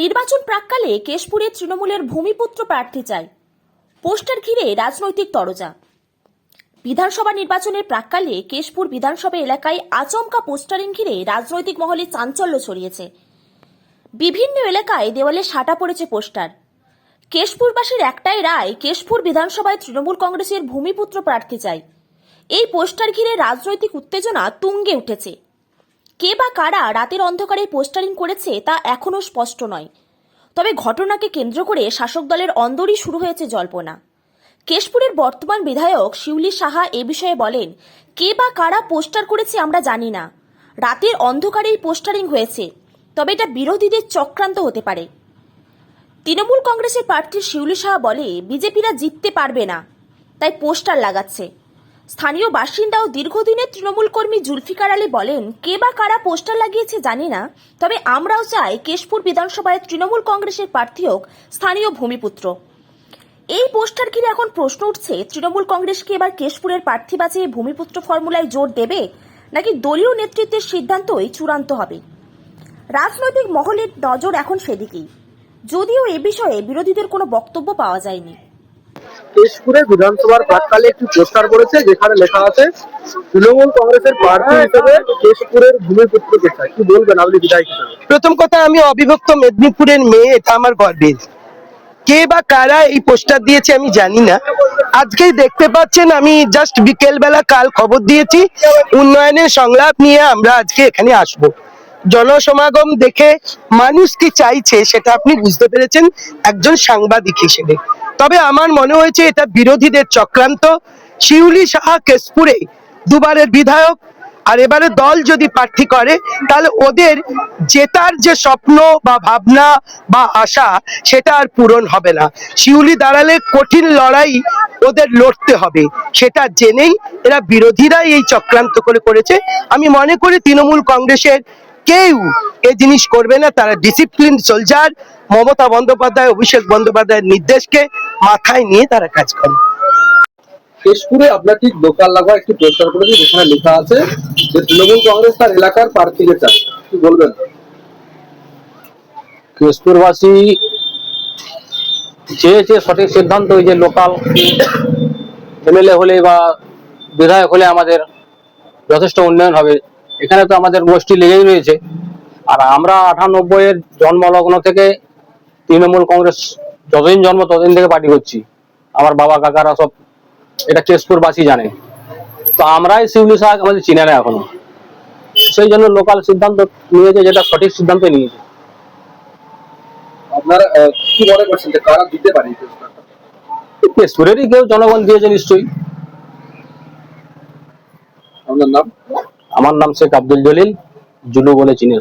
নির্বাচন প্রাককালে কেশপুরে তৃণমূলের ভূমিপুত্র প্রার্থী চাই পোস্টার ঘিরে রাজনৈতিক তরজা। বিধানসভা নির্বাচনের প্রাককালে কেশপুর বিধানসভা এলাকায় আচমকা পোস্টারিং ঘিরে রাজনৈতিক মহলে চাঞ্চল্য ছড়িয়েছে। বিভিন্ন এলাকায় দেওয়ালে সাটা পড়েছে পোস্টার। কেশপুরবাসীর একটাই রায়, কেশপুর বিধানসভায় তৃণমূল কংগ্রেসের ভূমিপুত্র প্রার্থী চাই এই পোস্টার ঘিরে রাজনৈতিক উত্তেজনা তুঙ্গে উঠেছে। কে বা কারা রাতের অন্ধকারে পোস্টারিং করেছে তা এখনও স্পষ্ট নয়। তবে ঘটনাকে কেন্দ্র করে শাসক দলের অন্দরই শুরু হয়েছে জল্পনা। কেশপুরের বর্তমান বিধায়ক শিউলি সাহা এ বিষয়ে বলেন, কে বা কারা পোস্টার করেছে আমরা জানি না। রাতের অন্ধকারেই পোস্টারিং হয়েছে, তবে এটা বিরোধীদের চক্রান্ত হতে পারে। তৃণমূল কংগ্রেসের প্রার্থী শিউলি সাহা বলে, বিজেপিরা জিততে পারবে না, তাই পোস্টার লাগাচ্ছে। স্থানীয় বাসিন্দা ও দীর্ঘদিনের তৃণমূল কর্মী জুলফিকার আলী বলেন, কে বা কারা পোস্টার লাগিয়েছে জানি না, তবে আমরাও চাই কেশপুর বিধানসভায় তৃণমূল কংগ্রেসের প্রার্থী হোক স্থানীয় ভূমিপুত্র। এই পোস্টার ঘিরে এখন প্রশ্ন উঠছে, তৃণমূল কংগ্রেস কি এবার কেশপুরের প্রার্থী বাঁচিয়ে ভূমিপুত্র ফর্মুলায় জোর দেবে, নাকি দলীয় নেতৃত্বের সিদ্ধান্তই চূড়ান্ত হবে? রাজনৈতিক মহলের নজর এখন সেদিকেই। যদিও এ বিষয়ে বিরোধীদের কোনো বক্তব্য পাওয়া যায়নি। কেশপুরে বিধানসভার প্রাককালে একটি পোস্টার করেছে, যেখানে লেখা আছে, তৃণমূল কংগ্রেসের প্রার্থী হিসেবে কেশপুরের ভূমিপুত্রকে চাই কি বলবেন আপনি বিধায়ক প্রথম কথা, আমি অবিভক্ত মেদিনীপুরের মেয়ে, এটা আমার গর্বের। কে বা কারা এই পোস্টার দিয়েছে আমি জানি না। আজকেই দেখতে পাচ্ছেন, আমি জাস্ট বিকেল বেলা কাল খবর দিয়েছি, উন্নয়নের সংলাপ নিয়ে আমরা আজকে এখানে আসব। জনসমাগম দেখে মানুষ কি চাইছে, সেটা আপনি বুঝতে পেরেছেন, একজন সাংবাদিক হিসেবে। তবে আমার মনে হয়েছে এটা বিরোধীদের চক্রান্ত। শিউলি সাহা কেশপুরে দুবারের বিধায়ক। আর এবারে দল যদি প্রার্থী করে, তাহলে ওদের জেতার যে স্বপ্ন বা ভাবনা বা আশা, সেটা আর পূরণ হবে না। শিউলি দাঁড়ালে কঠিন লড়াই ওদের লড়তে হবে, সেটা জেনেই এরা বিরোধীরাই এই চক্রান্ত করে করেছে। আমি মনে করি তৃণমূল কংগ্রেসের কেউ এ জিনিস করবে না। তারা ডিসিপ্লিন সোলজার মমতা বন্দ্যোপাধ্যায়, অভিষেক বন্দ্যোপাধ্যায়ের নির্দেশকে মাথায় নিয়ে তারা কাজ করে। কেশপুরে আপনার ঠিক লোকাল লাগা একটি পোস্টার করেছে যেখানে লেখা আছে যে তৃণমূল কংগ্রেস তার এলাকার প্রার্থীকে চায় কি বলবেন? কেশপুরবাসী চেয়েছে সঠিক সিদ্ধান্ত ওই যে লোকাল এমএলএ হলে বা বিধায়ক হলে আমাদের যথেষ্ট উন্নয়ন হবে। এখানে তো আমাদের গোষ্ঠী লেগেই রয়েছে। আর আমরা আটানব্বই এর জন্মলগ্ন থেকে তৃণমূল কংগ্রেস যতদিন জন্ম ততদিন থেকে পার্টি করছি। আমার বাবা কাকারা সব এটা কেশপুরবাসী জানে। তো আমরাই শিউলি শাহ আমাদের চিনে না এখনও। সেই জন্য লোকাল সিদ্ধান্ত নিয়েছে যেটা সঠিক সিদ্ধান্ত নিয়েছে। আপনারা কি মনে করছেন যে কারা দিতে পারে কেশপুরেরই কেউ জনগণ দিয়েছে নিশ্চয়ই। আপনার নাম? আমার নাম শেখ আব্দুল জলিল জুলু বলে চিনে।